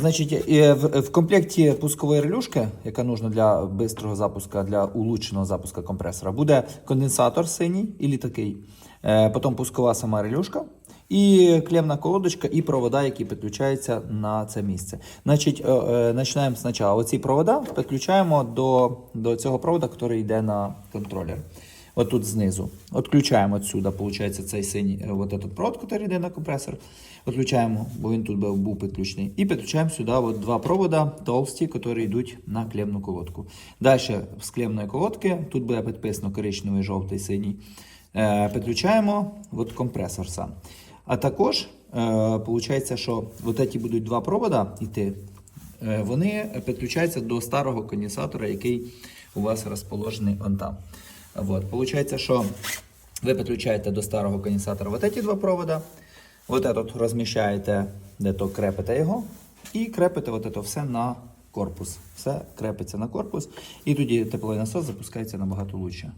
Значить, е, в, в комплекті пускової релюшки, яка нужна для бистрого запуску, для улучшеного запуску компресора, буде конденсатор синій і такий. Е, Потім пускова сама релюшка. І клемна колодочка, і провода, які підключаються на це місце. Значить, е, е, починаємо спочатку. Оці провода підключаємо до, до цього провода, який йде на контролер. От тут знизу. Отключаємо отсюда, виходить, цей синій е, от этот провод, який йде на компресор. Отключаємо, бо він тут був, підключений. І підключаємо сюди от два провода толсті, які йдуть на клемну колодку. Далі з клемної колодки, тут буде підписано коричневий, жовтий, синій. Е, підключаємо от компресор сам. А також виходить, що от ці будуть два провода йти. Е, Вони підключаються до старого конденсатора, який у вас розположений он там. Вот. Получається, що ви підключаєте до старого конденсатора вот эти два провода, вот этот розміщаєте, де то крепите його, і крепите вот это все на корпус. Все крепиться на корпус, і тоді тепловий насос запускається набагато лучше.